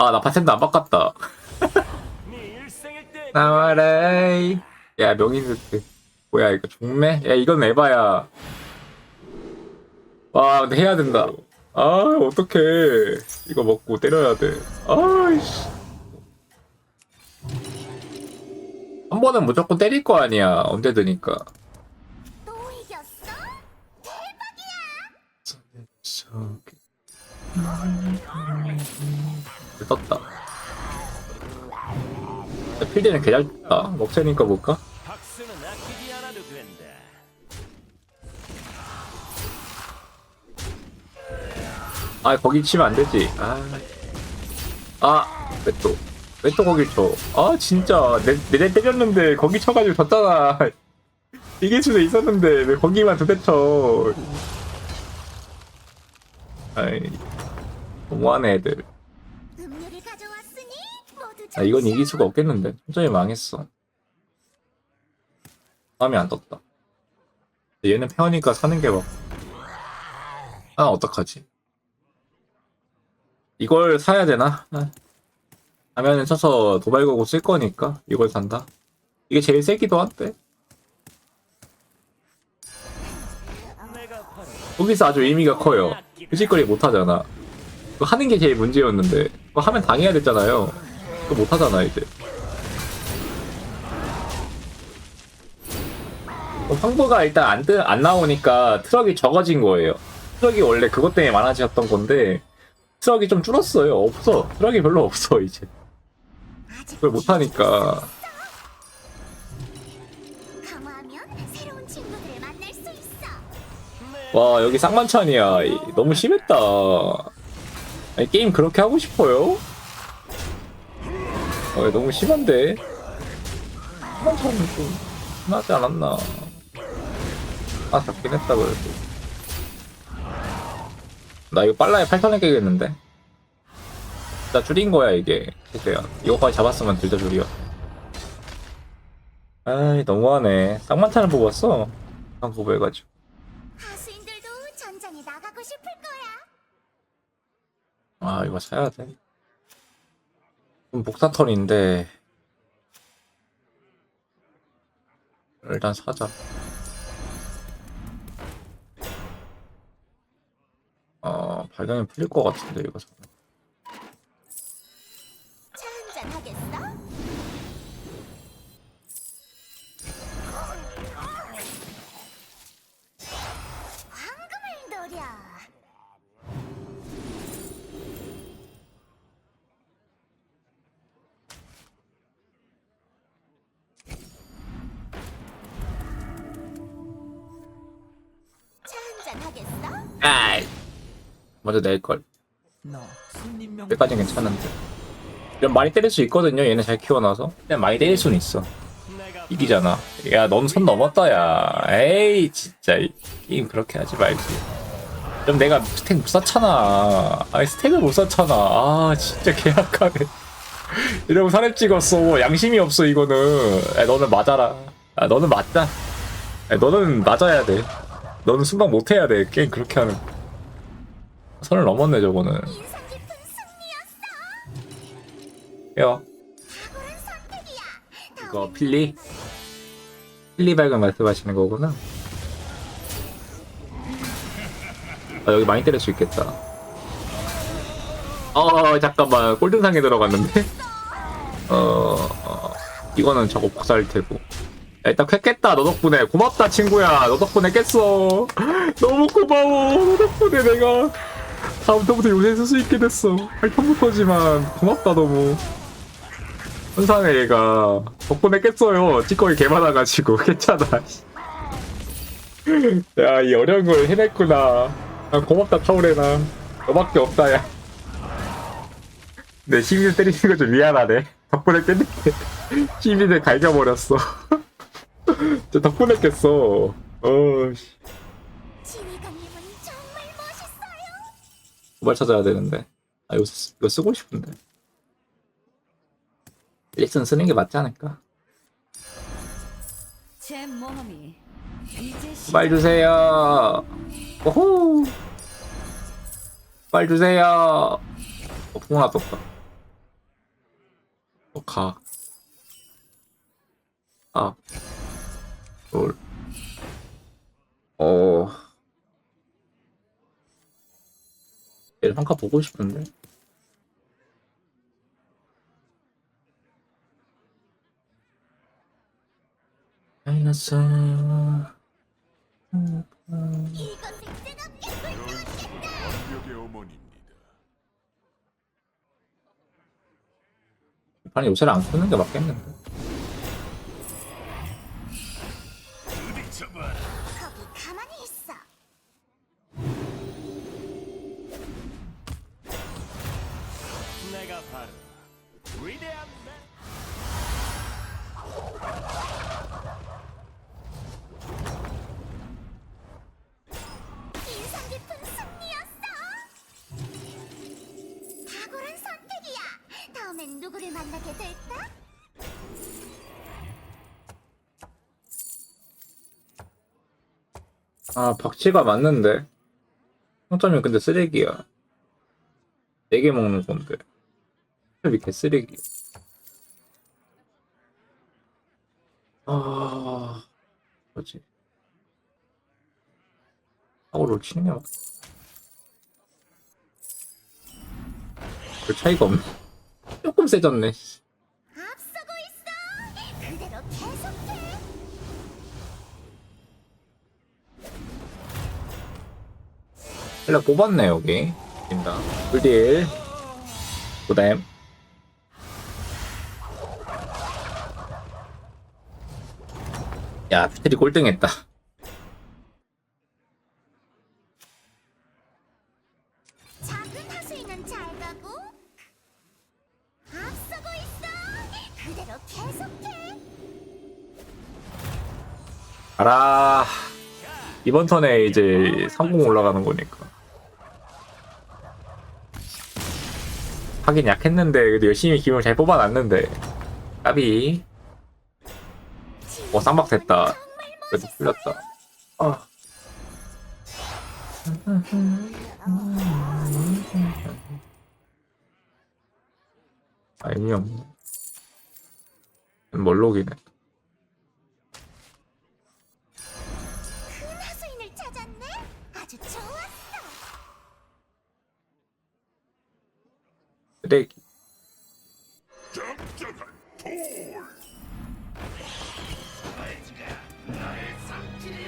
아, 나 파텐트 안 바꿨다. 나와라. 야, 명인스트. 뭐야, 이거 종매? 야, 이건 에바야. 와, 근데 해야 된다. 아, 어떡해. 이거 먹고 때려야 돼. 아이씨. 한 번은 무조건 때릴 거 아니야. 언제 드니까. 또 이겼어? 떴다. 필드는 개잘 떴다. 먹채니까 볼까? 아 거기 치면 안 되지. 아, 아, 왜 또, 왜 또 거길 쳐? 아 진짜 내 내 때렸는데 거기 쳐가지고 졌잖아. 이길 수도 있었는데 왜 거기만 두대 쳐? 아이, 너무하네 애들. 음료를 가져왔으니 모두 아 이건 이길 수가 없겠는데. 완전히 망했어. 마음이 안 떴다. 얘는 페어니까 사는 게 막. 아 어떡하지? 이걸 사야 되나? 아. 하면은 쳐서 도발거고 쓸 거니까 이걸 산다. 이게 제일 세기도 한데. 거기서 아주 의미가 커요. 휴식거리 못 하잖아. 그거 하는 게 제일 문제였는데. 그거 하면 당해야 됐잖아요. 그거 못 하잖아, 이제. 그럼 황보가 일단 안, 뜨, 안 나오니까 트럭이 적어진 거예요. 트럭이 원래 그것 때문에 많아졌던 건데, 트럭이 좀 줄었어요. 없어. 트럭이 별로 없어, 이제. 그걸 못 하니까. 와, 여기 쌍만찬이야. 이- 너무 심했다. 아니, 게임 그렇게 하고 싶어요? 어, 너무 심한데? 쌍만찬은 좀 심하지 않았나? 아, 잡긴 했다, 그래도. 나 이거 빨라야 8턴에 깨겠는데? 나 줄인 거야, 이게. 최대한. 이거까지 잡았으면 들자 줄이야. 아이, 너무하네. 쌍만찬을 뽑았어. 한 고백해가지고. 아 이거 사야 돼. 그럼 복사턴인데 일단 사자. 어 발견이 풀릴 것 같은데 이거 사면. 아이 먼저 낼 걸. 너 손님명 여기까지 괜찮은데. 좀 많이 때릴 수 있거든요. 얘네 잘 키워놔서. 그냥 많이 때릴 수는 있어. 이기잖아. 야, 넌 선 넘었다, 야. 에이, 진짜. 이 게임 그렇게 하지 말지. 좀 내가 스택 못 쌓잖아. 아니, 스택을 못 쌓잖아. 아, 진짜 개약하네. 이러고 사렙 찍었어. 양심이 없어, 이거는. 야, 너는 맞아라. 아, 너는 맞다. 야, 너는 맞아야 돼. 너는 순방 못 해야 돼. 게임 그렇게 하는. 거. 선을 넘었네, 저거는. 선택이야. 이거 필리? 필리 발견 말씀하시는 거구나. 아, 여기 많이 때릴 수 있겠다. 어, 잠깐만. 꼴등상에 들어갔는데? 어, 어, 이거는 저거 복사할 테고. 야, 일단 쾌 깼다. 너 덕분에. 고맙다, 친구야. 너 덕분에 깼어. 너무 고마워. 너 덕분에 내가 다음부터 요새 쓸 수 있게 됐어. 발톱부터지만 고맙다, 너무. 현상의 얘가 덕분에 깼어요. 찌꺼기 개 많아가지고 괜찮아. 야, 이 어려운 걸 해냈구나. 아, 고맙다, 타오레나. 너밖에 없다, 야. 내 시민을 때리는 거 좀 미안하네. 덕분에 깼는데 시민을 갈겨버렸어. 저 덕분에 깼어. 어씨. 도발 찾아야 되는데. 아, 이거, 쓰- 이거 쓰고 싶은데. 일선 쓰는 게 맞지 않을까? 말 주세요. 오호. 말 주세요. 어, 풍나 떴다. 또 가. 아. 롤. 어. 얘를 한카 보고 싶은데. 완벽의 어머니입니다. 아니 요새를 안 끄는 게 맞겠는데. 거기 가만히 있어. 아, 박치가 맞는데. 평점이 근데 쓰레기야. 4개 먹는 건데. 이 개 쓰레기. 아, 뭐지? 사고를 치는 게 맞. 별 차이가 없네. 조금 세졌네. 일단 뽑았네, 여기. 된다. 불딜. 고다임. 야, 피트리 꼴등했다. 작은 하수인은 잘 가고 앞서고 있어. 그대로 계속해. 알아. 이번 턴에 이제 상공 올라가는 거니까. 하긴 약했는데, 그래도 열심히 기운을 잘 뽑아놨는데. 까비. 어, 쌍박 됐다. 그래도 풀렸다. 아. 아, 의미 없네. 멀록이네. 쓰레기.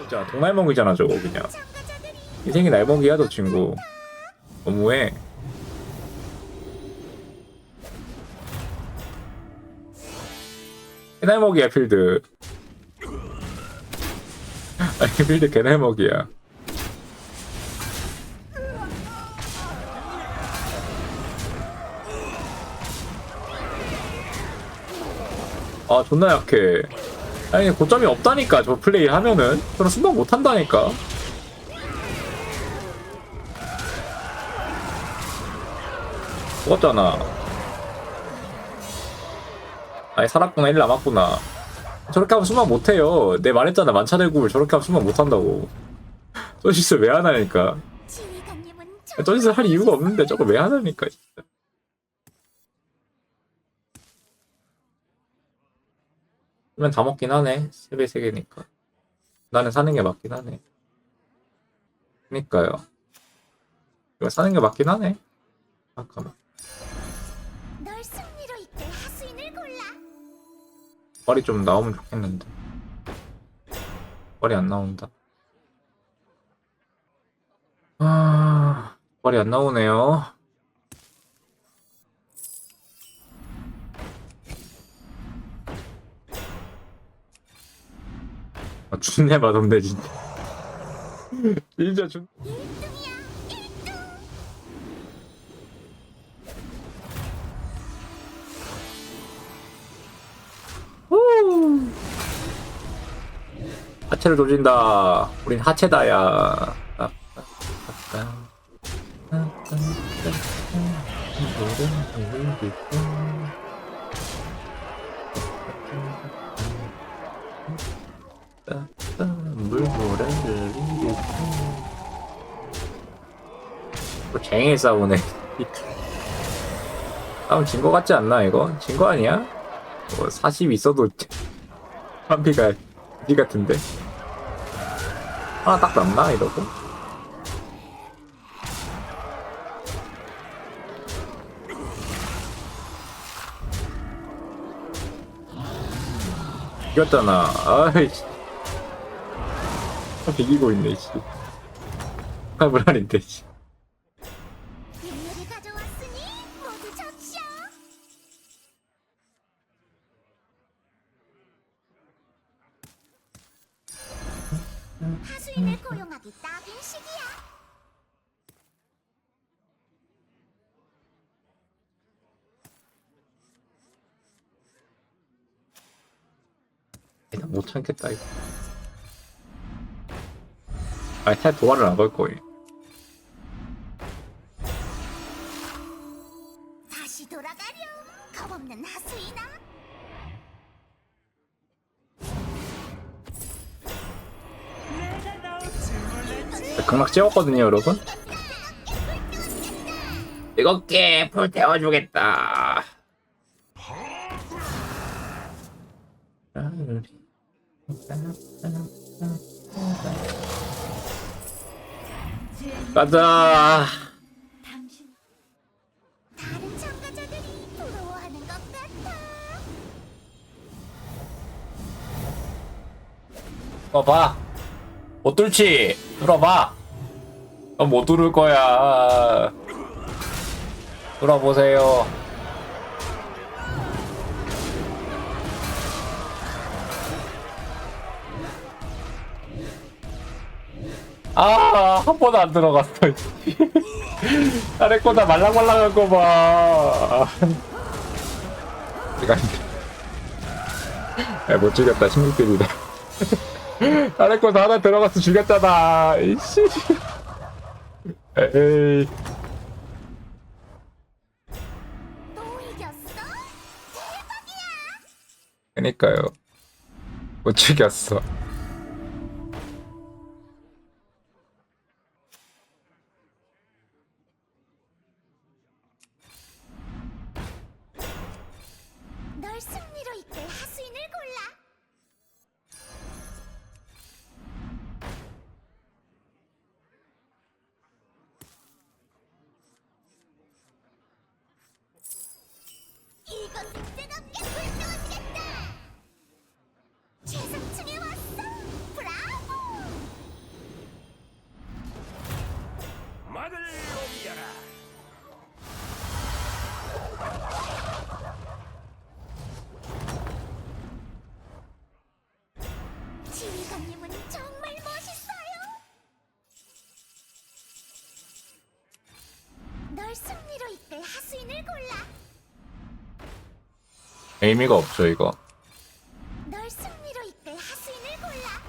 진짜 동날먹이잖아 저거 그냥. 인생이 날먹이야 저 친구. 너무해. 개날먹이야 필드. 아니 필드 개날먹이야 아 존나 약해. 아니 고점이 없다니까 저 플레이 하면은. 저는 순방 못한다니까. 죽었잖아. 아니 살았구나 1 남았구나. 저렇게 하면 순방 못해요. 내 말했잖아 만차들굽을 저렇게 하면 순방 못한다고. 저 짓을 왜 하나니까. 저 짓을 할 이유가 없는데 저거 왜 하나니까 진짜 그러면 다 먹긴 하네. 3배 3개니까. 나는 사는 게 맞긴 하네. 그니까요. 이거 사는 게 맞긴 하네. 잠깐만. 널 승리로 이끌 하수인을 골라. 머리 좀 나오면 좋겠는데. 머리 안 나온다. 아, 머리 안 나오네요. 아, 준내 맛없네, 진짜. 진짜 준. 1등이야. 1등. 하체를 조진다. 우린 하체다야. 물모래를 또 쟁이 싸우네. 싸움 진거 같지 않나 이거? 진 거 아니야? 뭐, 40 있어도 한비가 비 같은데 하나 딱 남나 이러고? 이겼잖아 아이씨 비기고 있네 씨 화물 아닌데 씨 인물을 가져왔으니 모두 접시오. 하수인을 고용하기 딱인 시기야. 나못 참겠다 이거. 아니 해 도발을 안 걸 거예요. 다시 돌아가렴. 겁없는 하수인아. 극막 찍었거든요 여러분. 뜨겁게 불 태워주겠다. 가자. 당신 다른 참가자들이 부러워하는 것 같아. 뚫어봐. 못 뚫지. 뚫어봐. 넌못 뚫을 거야. 뚫어보세요. 아, 한 번도 안 들어갔어. 아래 거다 말랑말랑한 거 봐. 내가 야, 못 죽였다. 16개이다. 아래 거다 하나 들어가서 죽였잖아. 이씨. 에이. 그니까요. 못 죽였어. 뜨겁게 승리로 이끌 하수인을 골라. 의미가 없죠, 이거. 널 승리로 이끌 하수인을 골라.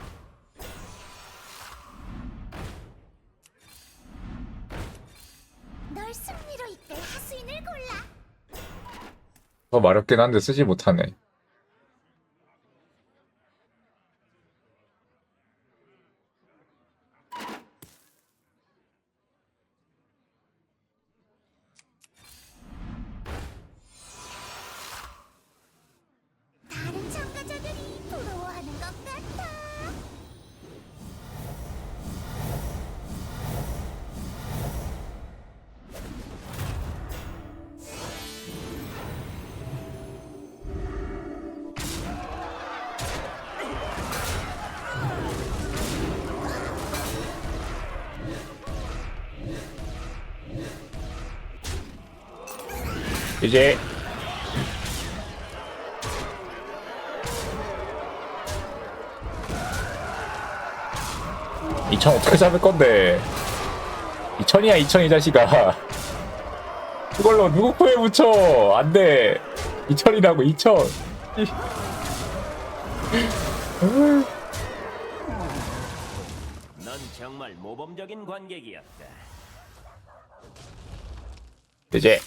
널 승리로 이끌 하수인을 골라. 더 마렵긴 한데 쓰지 못하네. 이제 이천 어떻게 잡을 건데? 이천이야 이천 이 자식아. 그걸로 누구 코에 붙여? 안 돼. 이천이라고 이천. 넌 정말 모범적인 관객이었다. 이제